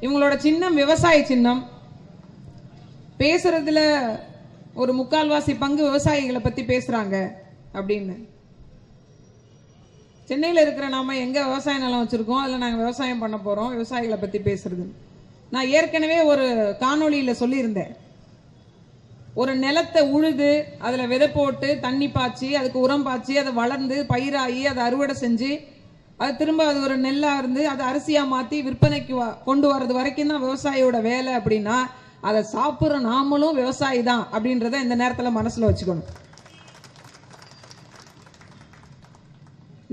இவங்களோட சின்னம் விவசாய சின்னம். பேசுறதுல ஒரு முக்கால்வாசி பங்கு விவசாயிகளை பத்தி பேசுறாங்க அப்படின்னு. சென்னையில் இருக்கிற நாம எங்க விவசாய நிலம் வச்சிருக்கோம் அதில் நாங்கள் விவசாயம் பண்ண போறோம் விவசாயிகளை பத்தி பேசுறது. நான் ஏற்கனவே ஒரு காணொளியில் சொல்லியிருந்தேன். ஒரு நிலத்தை உழுது அதில் விதை போட்டு தண்ணி பாய்ச்சி அதுக்கு உரம் பாய்ச்சி அதை வளர்ந்து பயிராகி அதை அறுவடை செஞ்சு அது திரும்ப அது ஒரு நெல்லா இருந்து அதை அரிசியா மாத்தி விற்பனைக்கு கொண்டு வர்றது வரைக்கும் தான் விவசாயியோட வேலை அப்படின்னா அதை சாப்பிட்ற நாமளும் விவசாயி தான் அப்படின்றத இந்த நேரத்துல மனசுல வச்சுக்கணும்.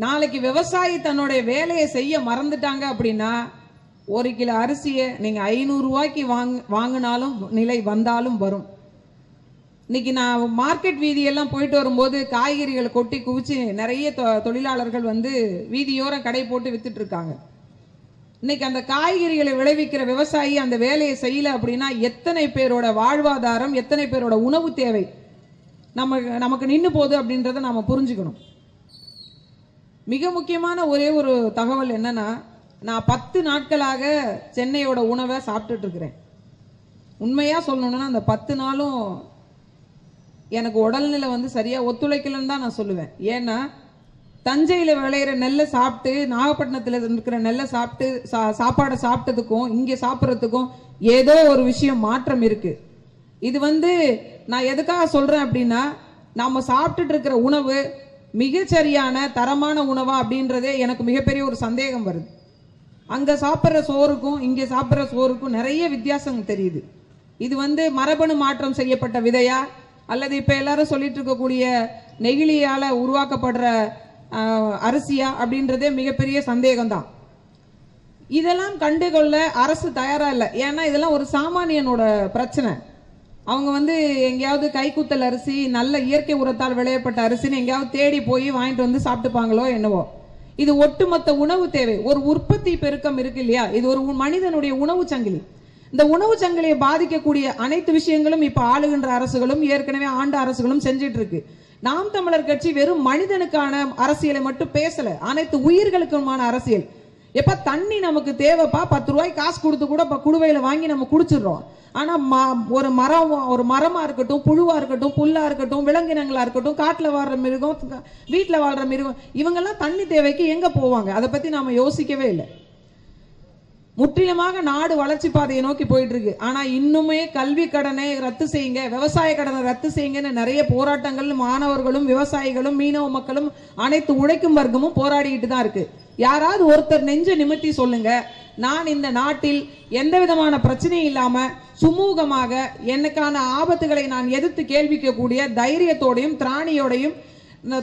நாளைக்கு விவசாயி தன்னுடைய வேலையை செய்ய மறந்துட்டாங்க அப்படின்னா ஒரு கிலோ அரிசியை நீங்க ஐநூறு ரூபாய்க்கு வாங்க வாங்கினாலும் நிலை வந்தாலும் வரும். இன்னைக்கு நான் மார்க்கெட் வீதியெல்லாம் போயிட்டு வரும்போது காய்கறிகளை கொட்டி குவிச்சு நிறைய தொ- தொழிலாளர்கள் வந்து வீதியோரம் கடை போட்டு வித்துட்டு இருக்காங்க. இன்னைக்கு அந்த காய்கறிகளை விளைவிக்கிற விவசாயி அந்த வேலையை செய்யல அப்படின்னா எத்தனை பேரோட வாழ்வாதாரம் எத்தனை பேரோட உணவு தேவை நம்ம நமக்கு நின்று போகுது அப்படின்றத நாம் புரிஞ்சுக்கணும். மிக முக்கியமான ஒரே ஒரு தகவல் என்னன்னா நான் பத்து நாட்களாக சென்னையோட உணவை சாப்பிட்டுட்டு இருக்கிறேன். உண்மையாக சொல்லணும்னா அந்த பத்து நாளும் எனக்கு உடல்நிலை வந்து சரியா ஒத்துழைக்கலன்னு தான் நான் சொல்லுவேன். ஏன்னா தஞ்சையில் விளையிற நெல்லை சாப்பிட்டு நாகப்பட்டினத்தில் இருக்கிற நெல்லை சாப்பிட்டு சா- சாப்பாடை சாப்பிட்டதுக்கும் இங்கே சாப்பிட்றதுக்கும் ஏதோ ஒரு விஷயம் மாற்றம் இருக்கு. இது வந்து நான் எதுக்காக சொல்கிறேன் அப்படின்னா நாம் சாப்பிட்டுட்டு இருக்கிற உணவு மிகச்சரியான தரமான உணவா அப்படின்றதே எனக்கு மிகப்பெரிய ஒரு சந்தேகம் வருது. அங்கே சாப்பிட்ற சோறுக்கும் இங்கே சாப்பிட்ற சோறுக்கும் நிறைய வித்தியாசம் தெரியுது. இது வந்து மரபணு மாற்றம் செய்யப்பட்ட விதையா? அல்லது இப்போ எல்லாரும் சொல்லிட்டு இருக்கக்கூடிய நெகிழியால் உருவாக்கப்படுற அரிசியா அப்படின்றதே மிகப்பெரிய சந்தேகம்தான். இதெல்லாம் கண்டுகொள்ள அரசு தயாரா இல்லை. ஏன்னா இதெல்லாம் ஒரு சாமானியனோட பிரச்சனை. அவங்க வந்து எங்கேயாவது கைக்குத்தல் அரிசி நல்ல இயற்கை உரத்தால் விளையப்பட்ட அரிசின்னு எங்கேயாவது தேடி போய் வாங்கிட்டு வந்து சாப்பிட்டுப்பாங்களோ என்னவோ. இது ஒட்டுமொத்த உணவு தேவை. ஒரு உற்பத்தி பெருக்கம் இருக்கு இல்லையா? இது ஒரு மனிதனுடைய உணவு சங்கிலி. இந்த உணவு சங்கிலியை பாதிக்கக்கூடிய அனைத்து விஷயங்களும் இப்ப ஆளுகின்ற அரசுகளும் ஏற்கனவே ஆண்ட அரசுகளும் செஞ்சிட்டு இருக்கு நாம் தமிழர் கட்சி வெறும் மனிதனுக்கான அரசியலை மட்டும் பேசல அனைத்து உயிர்களுக்குமான அரசியல். எப்ப தண்ணி நமக்கு தேவைப்பா பத்து ரூபாய் காசு கொடுத்து கூட இப்போ குடுவையில வாங்கி நம்ம குடிச்சிடுறோம். ஆனா ம- ஒரு மரம் ஒரு மரமா இருக்கட்டும் புழுவா இருக்கட்டும் புல்லா இருக்கட்டும் விலங்கினங்களா இருக்கட்டும் காட்டுல வாழ்ற மிருகம் வீட்டுல வாழ்ற மிருகம் இவங்கெல்லாம் தண்ணி தேவைக்கு எங்க போவாங்க? அதை பத்தி நாம யோசிக்கவே இல்லை. முற்றிலுமாக நாடு வளர்ச்சி பாதையை நோக்கி போயிட்டு இருக்கு ஆனா இன்னுமே கல்வி கடனை ரத்து செய்யுங்க விவசாய கடனை ரத்து செய்யுங்கன்னு நிறைய போராட்டங்கள் மாணவர்களும் விவசாயிகளும் மீனவ மக்களும் அனைத்து உழைக்கும் வர்க்கமும் போராடிட்டு தான் இருக்கு. யாராவது ஒருத்தர் நெஞ்ச நிமித்தி சொல்லுங்க. நான் இந்த நாட்டில் எந்த விதமான பிரச்சனையும் இல்லாம சுமூகமாக எனக்கான ஆபத்துகளை நான் எதிர்த்து கேள்விக்கக்கூடிய தைரியத்தோடையும் திராணியோடையும்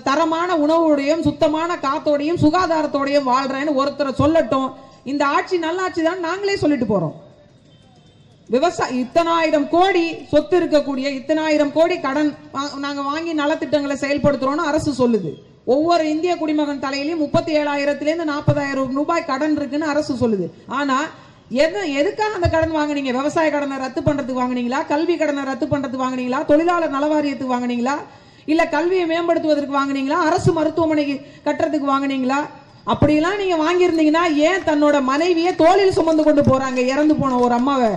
தரமான உணவோடையும் சுத்தமான காத்தோடையும் சுகாதாரத்தோடையும் வாழ்றேன்னு ஒருத்தரை சொல்லட்டும். இந்த ஆட்சி நல்லாட்சி தான் நாங்களே சொல்லிட்டு போறோம். விவசாய இத்தனாயிரம் கோடி சொத்து இருக்கக்கூடிய இத்தனாயிரம் கோடி கடன் நாங்க வாங்கி நலத்திட்டங்களை செயல்படுத்துறோம்னு அரசு சொல்லுது. ஒவ்வொரு இந்திய குடிமகன் தலையிலையும் முப்பத்தி ஏழாயிரத்துல இருந்து நாற்பதாயிரம் ரூபாய் கடன் இருக்குன்னு அரசு சொல்லுது. ஆனா எது எதுக்காக அந்த கடன் வாங்குனீங்க? விவசாய கடனை ரத்து பண்றதுக்கு வாங்குனீங்களா? கல்வி கடனை ரத்து பண்றதுக்கு வாங்குனீங்களா? தொழிலாளர் நலவாரியத்துக்கு வாங்குனீங்களா? இல்ல கல்வியை மேம்படுத்துவதற்கு வாங்கினீங்களா? அரசு மருத்துவமனைக்கு கட்டுறதுக்கு வாங்குனீங்களா? அப்படிலாம் நீங்க வாங்கியிருந்தீங்கன்னா ஏன் தன்னோட மனைவியை தோளில் சுமந்து கொண்டு போறாங்க? இறந்து போன ஒரு அம்மாவை.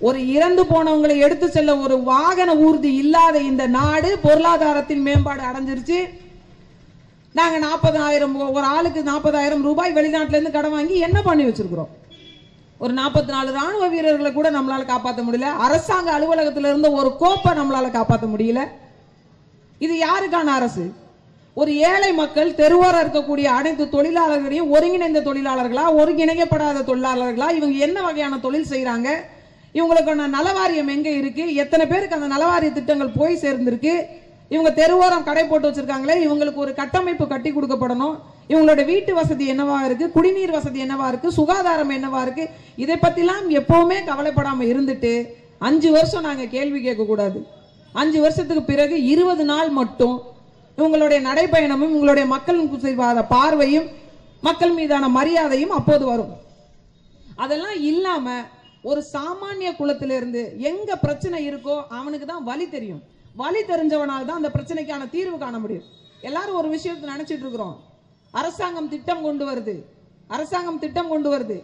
ஒரு இறந்து போனவங்களை எடுத்து செல்ல ஒரு வாகன ஊர்தி இல்லாத இந்த நாடு பொருளாதாரத்தின் மேம்பாடு அடைஞ்சிருச்சு. நாங்க நாற்பதாயிரம் ஒரு ஆளுக்கு நாற்பதாயிரம் ரூபாய் வெளிநாட்டுல இருந்து கடன் வாங்கி என்ன பண்ணி வச்சிருக்கிறோம்? ஒரு நாற்பத்தி நாலு ராணுவ வீரர்களை கூட நம்மளால காப்பாற்ற முடியல. அரசாங்க அலுவலகத்துல இருந்த ஒரு கோப்பை நம்மளால காப்பாற்ற முடியல. இது யாருக்கான அரசு? ஒரு ஏழை மக்கள் தெருவார இருக்கக்கூடிய அனைத்து தொழிலாளர்களையும் ஒருங்கிணைந்த தொழிலாளர்களா ஒருங்கிணைக்கப்படாத தொழிலாளர்களா இவங்க என்ன வகையான தொழில் செய்கிறாங்க இவங்களுக்கான நலவாரியம் எங்க இருக்கு? எத்தனை பேருக்கு அந்த நலவாரிய திட்டங்கள் போய் சேர்ந்திருக்கு? இவங்க தெருவோரம் கடை போட்டு வச்சிருக்காங்களே இவங்களுக்கு ஒரு கட்டமைப்பு கட்டி கொடுக்கப்படணும். இவங்களோட வீட்டு வசதி என்னவா இருக்கு? குடிநீர் வசதி என்னவா இருக்கு? சுகாதாரம் என்னவா இருக்கு? இதை பத்திலாம் எப்பவுமே கவலைப்படாம இருந்துட்டு அஞ்சு வருஷம் நாங்க கேள்வி கேட்க கூடாது அஞ்சு வருஷத்துக்கு பிறகு இருபது நாள் மட்டும் இவங்களுடைய நடைப்பயணமும் உங்களுடைய மக்கள் செய்வாத பார்வையும் மக்கள் மீதான மரியாதையும் அப்போது வரும். அதெல்லாம் இல்லாம ஒரு சாமானிய குலத்திலிருந்து எங்க பிரச்சனை இருக்கோ அவனுக்கு தான் வழி தெரியும். வழி தெரிஞ்சவனால் தான் அந்த பிரச்சனைக்கான தீர்வு காண முடியும். எல்லாரும் ஒரு விஷயத்தை நினைச்சிட்டு இருக்கிறோம். அரசாங்கம் திட்டம் கொண்டு வருது. அரசாங்கம் திட்டம் கொண்டு வருது.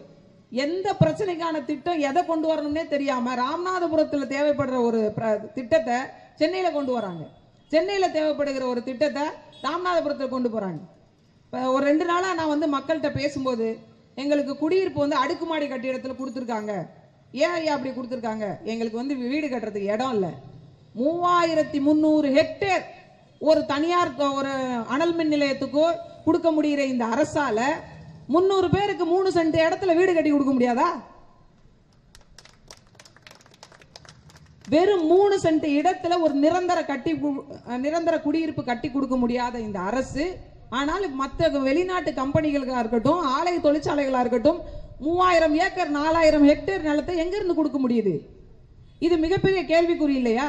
எந்த பிரச்சனைக்கான திட்டம் எதை கொண்டு வரணும்னே தெரியாம ராமநாதபுரத்துல தேவைப்படுற ஒரு பிர- திட்டத்தை சென்னையில கொண்டு வராங்க. சென்னையில் தேவைப்படுகிற ஒரு திட்டத்தை ராமநாதபுரத்தில் கொண்டு போகிறாங்க இப்போ ஒரு ரெண்டு நாளாக நான் வந்து மக்கள்கிட்ட பேசும்போது எங்களுக்கு குடியிருப்பு வந்து அடுக்குமாடி கட்டிடத்தில் கொடுத்துருக்காங்க. ஏன் ஐயா அப்படி கொடுத்துருக்காங்க? எங்களுக்கு வந்து வீடு கட்டுறதுக்கு இடம் இல்லை. மூவாயிரத்தி முந்நூறு ஹெக்டேர் ஒரு தனியார் ஒரு அனல் மின் நிலையத்துக்கோ கொடுக்க முடிகிற இந்த அரசால முந்நூறு பேருக்கு மூணு சென்ட் இடத்துல வீடு கட்டி கொடுக்க முடியாதா? வெறும் மூணு சென்ட் இடத்துல ஒரு நிரந்தர கட்டி நிரந்தர குடியிருப்பு கட்டி கொடுக்க முடியாத இந்த அரசு. ஆனால் மற்ற வெளிநாட்டு கம்பெனிகளுக்காக இருக்கட்டும் ஆலை தொழிற்சாலைகளாக இருக்கட்டும் மூவாயிரம் ஏக்கர் நாலாயிரம் ஹெக்டேர் நிலத்தை எங்கேருந்து கொடுக்க முடியுது? இது மிகப்பெரிய கேள்விக்குறி இல்லையா?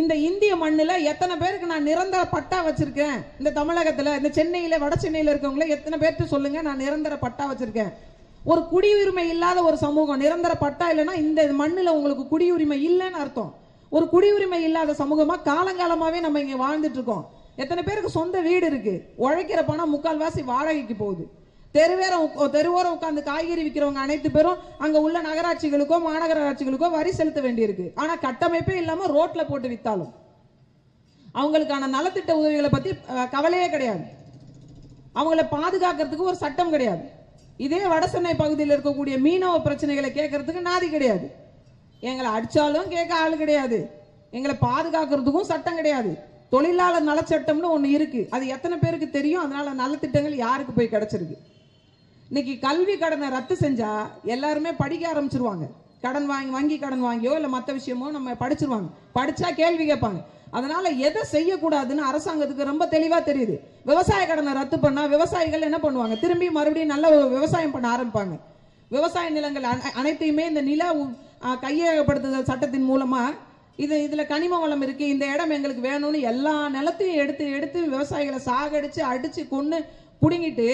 இந்த இந்திய மண்ணில் எத்தனை பேருக்கு நான் நிரந்தர பட்டா வச்சிருக்கேன்? இந்த தமிழகத்தில் இந்த சென்னையில் வட சென்னையில் இருக்கவங்கள எத்தனை பேர்த்து சொல்லுங்க? நான் நிரந்தர பட்டா வச்சிருக்கேன். ஒரு குடியுரிமை இல்லாத ஒரு சமூகம் நிரந்தர பட்டா இல்லைன்னா இந்த மண்ணில் உங்களுக்கு குடியுரிமை இல்லைன்னு அர்த்தம். ஒரு குடியுரிமை இல்லாத சமூகமாக காலங்காலமாகவே நம்ம இங்கே வாழ்ந்துட்டு இருக்கோம். எத்தனை பேருக்கு சொந்த வீடு இருக்கு? உழைக்கிற பணம் முக்கால்வாசி வாடகைக்கு போகுது. தெருவேரம் உக்- தெருவோரம் உட்காந்து காய்கறி விற்கிறவங்க அனைத்து பேரும் அங்க உள்ள நகராட்சிகளுக்கோ மாநகராட்சிகளுக்கோ வரி செலுத்த வேண்டியிருக்கு. ஆனா கட்டமைப்பே இல்லாம ரோட்ல போட்டு வித்தாலும். அவங்களுக்கான நலத்திட்ட உதவிகளை பத்தி கவலையே கிடையாது. அவங்கள பாதுகாக்கிறதுக்கு ஒரு சட்டம் கிடையாது. இதே வடசென்னை பகுதியில் இருக்கக்கூடிய மீனவ பிரச்சனைகளை கேட்கறதுக்கு நாதி கிடையாது. எங்களை அடித்தாலும் கேட்க ஆள் கிடையாது. எங்களை பாதுகாக்கிறதுக்கும் சட்டம் கிடையாது. தொழிலாளர் நலச்சட்டம்னு ஒன்று இருக்குது அது எத்தனை பேருக்கு தெரியும்? அதனால் நலத்திட்டங்கள் யாருக்கு போய் கிடச்சிருக்கு? இன்னைக்கு கல்வி கடனை ரத்து செஞ்சால் எல்லாருமே படிக்க ஆரம்பிச்சிருவாங்க. கடன் வாங்கி வங்கி கடன் வாங்கியோ இல்லை மற்ற விஷயமோ நம்ம படிச்சிருவாங்க. படிச்சா கேள்வி கேட்பாங்க. அதனால எதை செய்யக்கூடாதுன்னு அரசாங்கத்துக்கு ரொம்ப தெளிவா தெரியுது. விவசாய கடனை ரத்து பண்ணா விவசாயிகள் என்ன பண்ணுவாங்க? திரும்பி மறுபடியும் நல்ல விவசாயம் பண்ண ஆரம்பிப்பாங்க. விவசாய நிலங்கள் அனைத்தையுமே இந்த நில கையகப்படுத்துதல் சட்டத்தின் மூலமா இது இதுல கனிம வளம் இருக்கு இந்த இடம் எங்களுக்கு வேணும்னு எல்லா நிலத்தையும் எடுத்து எடுத்து விவசாயிகளை சாகடிச்சு அடிச்சு கொன்னு புடுங்கிட்டு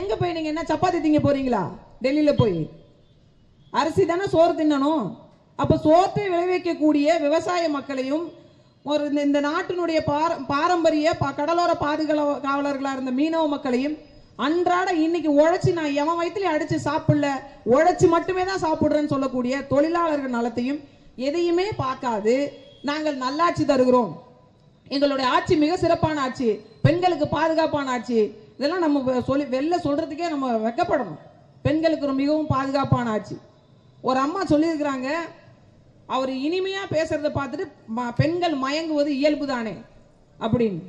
எங்க போய் நீங்க என்ன சப்பாத்தி திங்க போறீங்களா? டெல்லியில போய். அரிசி தானே சோறு தின்னணும்? அப்போ சோற்றை விளைவிக்கக்கூடிய விவசாய மக்களையும் ஒரு இந்த- இந்த நாட்டினுடைய பார பாரம்பரிய ப- கடலோர பாதுகாவல காவலர்களாக இருந்த மீனவ மக்களையும் அன்றாட இன்னைக்கு உழைச்சி நான் எவன் வயிற்றுல அடிச்சு சாப்பிடல உழைச்சி மட்டுமே தான் சாப்பிடுறேன்னு சொல்லக்கூடிய தொழிலாளர்கள் நலத்தையும் எதையுமே பார்க்காது. நாங்கள் நல்லாட்சி தருகிறோம். எங்களுடைய ஆட்சி மிக சிறப்பான ஆட்சி பெண்களுக்கு பாதுகாப்பான ஆட்சி. இதெல்லாம் நம்ம சொல்லி வெளில சொல்றதுக்கே நம்ம வெக்கப்படணும். பெண்களுக்கு ஒரு மிகவும் பாதுகாப்பான ஆட்சி. ஒரு அம்மா சொல்லியிருக்கிறாங்க அவர் இனிமையா பேசுறத பார்த்துட்டு ம- பெண்கள் மயங்குவது இயல்பு தானே அப்படின்னு.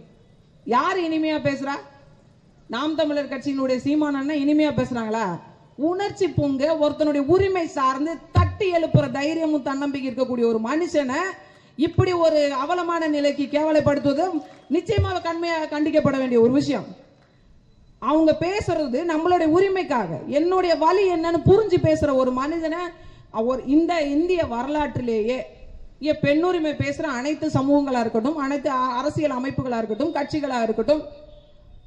யார் இனிமையா பேசுறா? நாம் தமிழர் கட்சியினுடைய சீமான் இனிமையாக இனிமையா பேசுறாங்களா? உணர்ச்சி பொங்க ஒருத்தனுடைய உரிமை சார்ந்து தட்டி எழுப்புற தைரியமும் தன்னம்பிக்கை இருக்கக்கூடிய ஒரு மனுஷனை இப்படி ஒரு அவலமான நிலைக்கு கேவலப்படுத்துவது நிச்சயமாக கண்மையாக கண்டிக்கப்பட வேண்டிய ஒரு விஷயம். அவங்க பேசுறது நம்மளுடைய உரிமைக்காக. என்னுடைய வழி என்னன்னு புரிஞ்சு பேசுற ஒரு மனிதனை ஒரு இந்த இந்திய வரலாற்றிலேயே பெண்ணுரிமை பேசுற அனைத்து சமூகங்களா இருக்கட்டும் அனைத்து அரசியல் அமைப்புகளா இருக்கட்டும் கட்சிகளா இருக்கட்டும்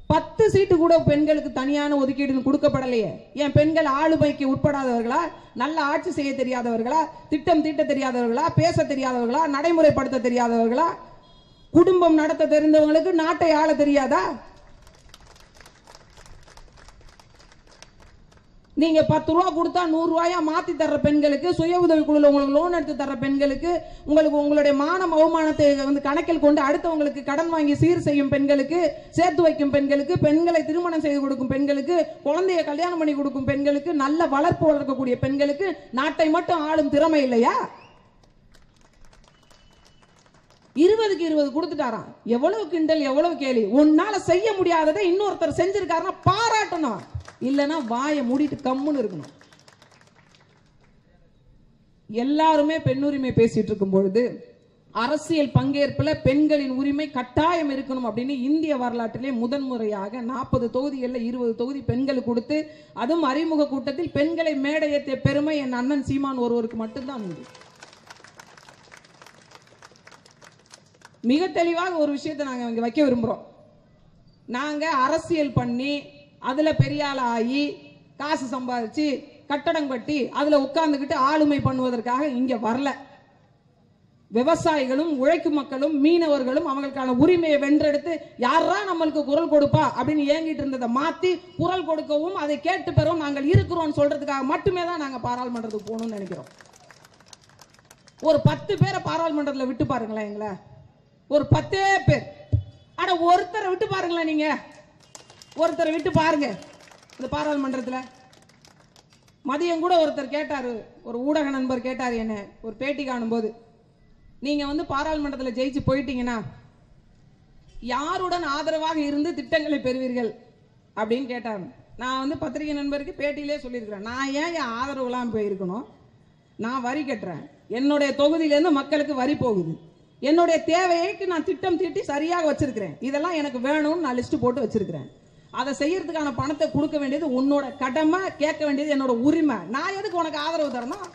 பத்து சீட்டு கூட பெண்களுக்கு தனியான ஒதுக்கீடு கொடுக்கப்படலையே. ஏன் பெண்கள் ஆளுமைக்கு உட்படாதவர்களா? நல்ல ஆட்சி செய்ய தெரியாதவர்களா? திட்டம் தீட்ட தெரியாதவர்களா? பேச தெரியாதவர்களா? நடைமுறைப்படுத்த தெரியாதவர்களா? குடும்பம் நடத்த தெரிந்தவங்களுக்கு நாட்டை ஆள தெரியாதா? நீங்க பத்து ரூபா கொடுத்தா நூறு ரூபாயா மாத்தி தர்ற பெண்களுக்கு சுய உதவி குழுல உங்களுக்கு லோன் எடுத்து தர்ற பெண்களுக்கு உங்களுக்கு உங்களுடைய மானம் அவமானத்தை வந்து கணக்கில் கொண்டு அடுத்தவங்களுக்கு கடன் வாங்கி சீர் செய்யும் பெண்களுக்கு சேர்த்து வைக்கும் பெண்களுக்கு பெண்களை திருமணம் செய்து கொடுக்கும் பெண்களுக்கு குழந்தைய கல்யாணம் பண்ணி கொடுக்கும் பெண்களுக்கு நல்ல வளர்ப்பு வளர்க்கக்கூடிய பெண்களுக்கு நாட்டை மட்டும் ஆளும் திறமை இல்லையா? இருபதுக்கு இருபது கொடுத்துட்டாராம். எவ்வளவு கிண்டல் எவ்வளவு கேலி. உன்னால செய்ய முடியாததை இன்னொருத்தர் செஞ்சிருக்காருன்னா பாராட்டணும். இல்லைன்னா வாயை மூடிட்டு கம்முன்னு இருக்கணும். எல்லாருமே பெண்ணுரிமை பேசிட்டு இருக்கும் பொழுது அரசியல் பங்கேற்புல பெண்களின் உரிமை கட்டாயம் இருக்கணும் அப்படின்னு இந்திய வரலாற்றிலே முதன்முறையாக நாற்பது தொகுதிகளில் இருபது தொகுதி பெண்களுக்கு கொடுத்து அதுவும் அறிமுக கூட்டத்தில் பெண்களை மேடையேற்றிய பெருமை என் அண்ணன் சீமான் ஒருவருக்கு மட்டும்தான் உண்டு. மிக தெளிவாக ஒரு விஷயத்தை நாங்கள் இங்கே வைக்க விரும்புகிறோம் நாங்கள் அரசியல் பண்ணி அதுல பெரிய ஆள் ஆகி காசு சம்பாதிச்சு கட்டடம் கட்டி அதுல உட்காந்துக்கிட்டு ஆளுமை பண்ணுவதற்காக இங்க வரல. விவசாயிகளும் உழைக்கும் மக்களும் மீனவர்களும் அவங்களுக்கான உரிமையை வென்றெடுத்து யாரா நம்மளுக்கு குரல் கொடுப்பா அப்படின்னு ஏங்கிட்டு இருந்ததை மாத்தி குரல் கொடுக்கவும் அதை கேட்டு பெறவும் நாங்கள் இருக்கிறோம் சொல்றதுக்காக மட்டுமே தான் நாங்க பாராளுமன்றத்துக்கு போகணும்னு நினைக்கிறோம். ஒரு பத்து பேரை பாராளுமன்றத்தில் விட்டு பாருங்களேன் எங்களை. ஒரு பத்தே பேர். ஆனா ஒருத்தரை விட்டு பாருங்களேன் நீங்க. ஒருத்தரை விட்டு பாருங்க. இந்த பாராளுமன்றத்தில். மதியம் கூட ஒருத்தர் கேட்டார். ஒரு ஊடக நண்பர் கேட்டார் என்ன. ஒரு பேட்டி காணும்போது. நீங்கள் வந்து பாராளுமன்றத்தில் ஜெயிச்சு போயிட்டீங்கன்னா யாருடன் ஆதரவாக இருந்து திட்டங்களை பெறுவீர்கள்? அப்படின்னு கேட்டாங்க நான் வந்து பத்திரிகை நண்பருக்கு பேட்டியிலே சொல்லியிருக்கிறேன். நான் ஏன் என் ஆதரவுலாம் போயிருக்கணும்? நான் வரி கட்டுறேன். என்னுடைய தொகுதியிலேருந்து மக்களுக்கு வரி போகுது. என்னுடைய தேவைக்கு நான் திட்டம் தீட்டி சரியாக வச்சிருக்கிறேன். இதெல்லாம் எனக்கு வேணும்னு நான் லிஸ்ட் போட்டு வச்சிருக்கிறேன். அதை செய்யறதுக்கான பணத்தை கொடுக்க வேண்டியது உன்னோட கடமை கேட்க வேண்டியது என்னோட உரிமை. நான் எதுக்கு உனக்கு ஆதரவு தரணும்?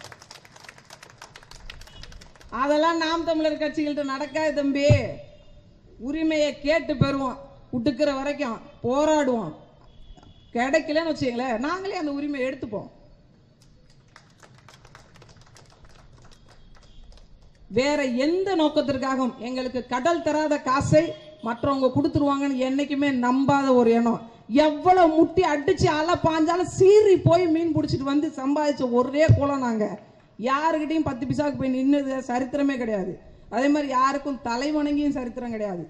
அதெல்லாம் நாம் தமிழர் கட்சிகள்கிட்ட நடக்காது தம்பி. உரிமையை கேட்டு பெறுவோம். விட்டுக்கிற வரைக்கும் போராடுவோம். கிடைக்கலன்னு வச்சுங்களேன் நாங்களே அந்த உரிமையை எடுத்துப்போம். வேற எந்த நோக்கத்திற்காகவும் எங்களுக்கு கடல் தராத காசை மற்றவங்க கொடுத்துருவாங்கன்னு என்றைக்குமே நம்பாத ஒரு எண்ணம். எவ்வளோ முட்டி அடிச்சு அலை பாஞ்சாலும் சீறி போய் மீன் பிடிச்சிட்டு வந்து சம்பாதிச்ச ஒரே குளம் நாங்கள் யாருக்கிட்டையும் பத்து பிசாவுக்கு போய் நின்னது சரித்திரமே கிடையாது. அதே மாதிரி யாருக்கும் தலை வணங்கியும் சரித்திரம் கிடையாது.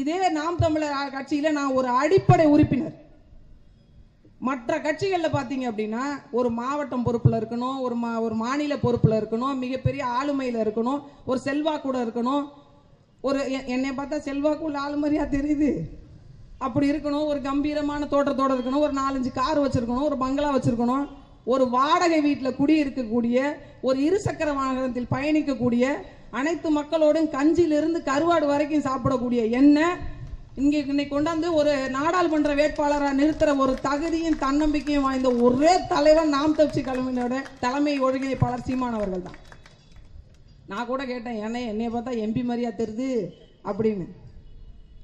இதே நாம் தமிழர் கட்சியில் நான் ஒரு அடிப்படை உறுப்பினர். மற்ற கட்சிகளில் பார்த்தீங்க அப்படின்னா ஒரு மாவட்டம் பொறுப்பில் இருக்கணும் ஒரு மா ஒரு மாநில பொறுப்பில் இருக்கணும் மிகப்பெரிய ஆளுமையில் இருக்கணும் ஒரு செல்வாக்கூட இருக்கணும் ஒரு எ- என்னை பார்த்தா செல்வாக்குள்ள மாதிரியா தெரியுது. அப்படி இருக்கணும் ஒரு கம்பீரமான தோட்டத்தோட இருக்கணும் ஒரு நாலஞ்சு கார் வச்சிருக்கணும் ஒரு பங்களா வச்சிருக்கணும். ஒரு வாடகை வீட்டில் குடியிருக்கக்கூடிய ஒரு இருசக்கர வாகனத்தில் பயணிக்கக்கூடிய அனைத்து மக்களோடும் கஞ்சியிலிருந்து கருவாடு வரைக்கும் சாப்பிடக்கூடிய என்ன இங்கே இன்னைக்கு கொண்டாந்து ஒரு நாடாளுமன்ற வேட்பாளராக நிறுத்துகிற ஒரு தகுதியும் தன்னம்பிக்கையும் வாய்ந்த ஒரே தலைவர் நாம் தப்சி கலைஞரோட தலைமை ஒருங்கிணைப்பாளர் சீமான் அவர்கள் தான். நான் கூட கேட்டேன் என்ன என்னைய பார்த்தா எம்பி மாதிரியா தெரியுது? அப்படின்னு.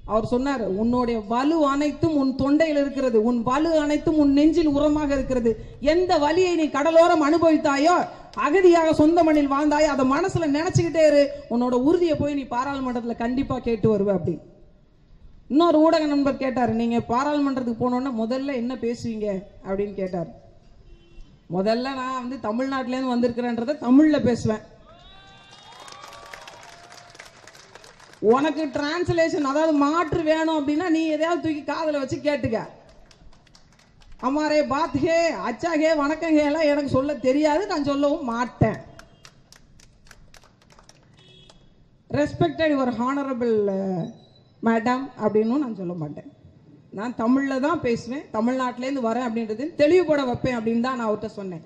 அவர் சொன்னார் உன்னுடைய வலு அனைத்தும் உன் தொண்டையில் இருக்கிறது. உன் வலு அனைத்தும் உன் நெஞ்சில் உரமாக இருக்கிறது. எந்த வலியை நீ கடலோரம் அனுபவித்தாயோ அகதியாக சொந்த மண்ணில் வாழ்ந்தாயோ அதை மனசுல நினைச்சுக்கிட்டே இரு. உன்னோட உறுதியை போய் நீ பாராளுமன்றத்தில் கண்டிப்பா கேட்டு வருவ அப்படின்னு. இன்னொரு ஊடக நண்பர் கேட்டார் நீங்க பாராளுமன்றத்துக்கு போனோன்னா முதல்ல என்ன பேசுவீங்க? அப்படின்னு கேட்டார். முதல்ல நான் வந்து தமிழ்நாட்டிலேருந்து வந்திருக்கிறேன்றத தமிழில் பேசுவேன். உனக்கு டிரான்ஸ்லேஷன் அதாவது மாற்று வேணும் அப்படின்னா நீ எதையாவது தூக்கி காதில் வச்சு கேட்டுக்க. அம்மாரே பாத் அச்சாகே வணக்கங்க எல்லாம் எனக்கு சொல்ல தெரியாது நான் சொல்லவும் மாட்டேன். ரெஸ்பெக்டட் யுவர் ஹானரபிள் மேடம் அப்படின்னு நான் சொல்ல மாட்டேன். நான் தமிழில் தான் பேசுவேன் தமிழ்நாட்டிலேருந்து வரேன் அப்படின்றது தெளிவுபட வைப்பேன் அப்படின்னு தான் நான் அவர்கிட்ட சொன்னேன்.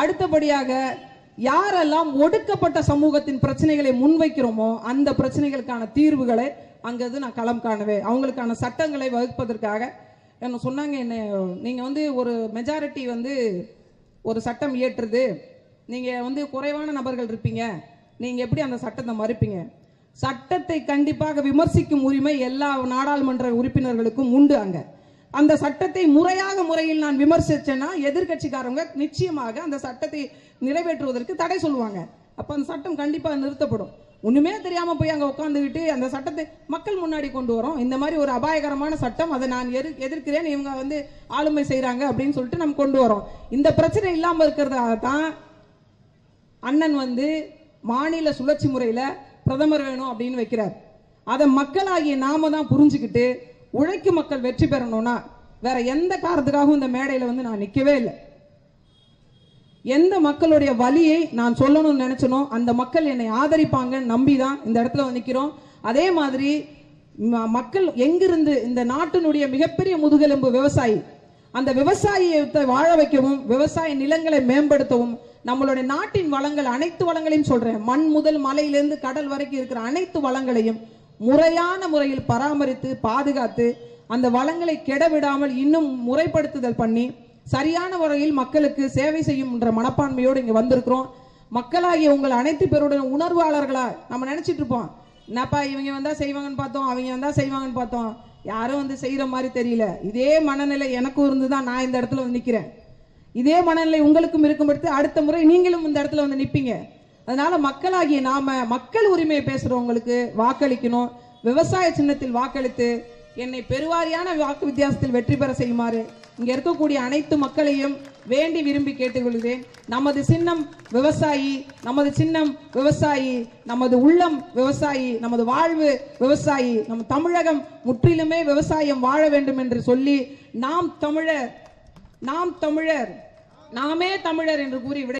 அடுத்தபடியாக யாரெல்லாம் ஒடுக்கப்பட்ட சமூகத்தின் பிரச்சனைகளை முன்வைக்கிறோமோ அந்த பிரச்சனைகளுக்கான தீர்வுகளை அங்கிருந்து நான் களம் காணுவேன். அவங்களுக்கான சட்டங்களை வகுப்பதற்காக. என்ன சொன்னாங்க என்ன நீங்கள் வந்து ஒரு மெஜாரிட்டி வந்து ஒரு சட்டம் இயற்றுது. நீங்கள் வந்து குறைவான நபர்கள் இருப்பீங்க. நீங்கள் எப்படி அந்த சட்டத்தை மறுப்பீங்க? சட்டத்தை கண்டிப்பாக விமர்சிக்கும் உரிமை எல்லா நாடாளுமன்ற உறுப்பினர்களுக்கும் உண்டு அங்கே. அந்த சட்டத்தை முறையாக முறையில் நான் விமர்சிச்சேன்னா எதிர்கட்சிக்காரங்க நிச்சயமாக அந்த சட்டத்தை நிறைவேற்றுவதற்கு தடை சொல்லுவாங்க. அப்போ அந்த சட்டம் கண்டிப்பாக நிறுத்தப்படும். ஒன்றுமே தெரியாமல் போய் அங்கே உட்காந்துக்கிட்டு அந்த சட்டத்தை மக்கள் முன்னாடி கொண்டு வரோம். இந்த மாதிரி ஒரு அபாயகரமான சட்டம் அதை நான் எதிர் எதிர்க்கிறேன் இவங்க வந்து ஆளுமை செய்கிறாங்க அப்படின்னு சொல்லிட்டு நம்ம கொண்டு வரோம். இந்த பிரச்சனை இல்லாமல் இருக்கிறதாக தான் அண்ணன் வந்து மாநில சுழற்சி முறையில் பிரதமர் வேணும் அப்படின்னு வைக்கிறார். அதை மக்களாகிய நாம தான் புரிஞ்சுக்கிட்டு உழைக்கும் மக்கள் வெற்றி பெறணும்னா வேற எந்த காரணத்துக்காகவும் இந்த மேடையில் வந்து நான் நிற்கவே இல்லை. எந்த மக்களுடைய வழியை நான் சொல்லணும்னு நினைச்சனோ அந்த மக்கள் என்னை ஆதரிப்பாங்கன்னு நம்பி தான் இந்த இடத்துல வந்து நிற்கிறோம் அதே மாதிரி ம- மக்கள் எங்கிருந்து இந்த நாட்டினுடைய மிகப்பெரிய முதுகெலும்பு விவசாயி அந்த விவசாயத்தை வாழ வைக்கவும் விவசாய நிலங்களை மேம்படுத்தவும் நம்மளுடைய நாட்டின் வளங்கள் அனைத்து வளங்களையும் சொல்றேன். மண் முதல் மலையிலிருந்து கடல் வரைக்கும் இருக்கிற அனைத்து வளங்களையும் முறையான முறையில் பராமரித்து பாதுகாத்து அந்த வளங்களை கெடவிடாமல் இன்னும் முறைப்படுத்துதல் பண்ணி சரியான முறையில் மக்களுக்கு சேவை செய்யும் என்ற மனப்பான்மையோடு இங்கே வந்திருக்கிறோம். மக்களாகிய உங்கள் அனைத்து பேருடைய உணர்வாளர்களா நம்ம நினைச்சிட்டு இருப்போம். என்னப்பா இவங்க வந்தா செய்வாங்கன்னு பார்த்தோம் அவங்க வந்தா செய்வாங்கன்னு பார்த்தோம். யாரும் வந்து செய்யற மாதிரி தெரியல. இதே மனநிலை எனக்கும் இருந்து தான் நான் இந்த இடத்துல வந்து நிற்கிறேன் இதே மனநிலை உங்களுக்கும் இருக்கும் அடுத்த முறை நீங்களும் இந்த இடத்துல வந்து நிற்பீங்க அதனால மக்களாகிய நாம மக்கள் உரிமையை பேசுறவங்களுக்கு வாக்களிக்கணும். விவசாய சின்னத்தில் வாக்களித்து என்னை பெருவாரியான வாக்கு வித்தியாசத்தில் வெற்றி பெற செய்யுமாறு இங்க இருக்கக்கூடிய அனைத்து மக்களையும் வேண்டி விரும்பி கேட்டுக்கொள்கிறேன். நமது சின்னம் விவசாயி நமது சின்னம் விவசாயி நமது உள்ளம் விவசாயி நமது வாழ்வு விவசாயி நம் தமிழகம் முற்றிலுமே விவசாயம் வாழ வேண்டும் என்று சொல்லி நாம் தமிழர் நாம் தமிழர் நாமே தமிழர் என்று கூறி விட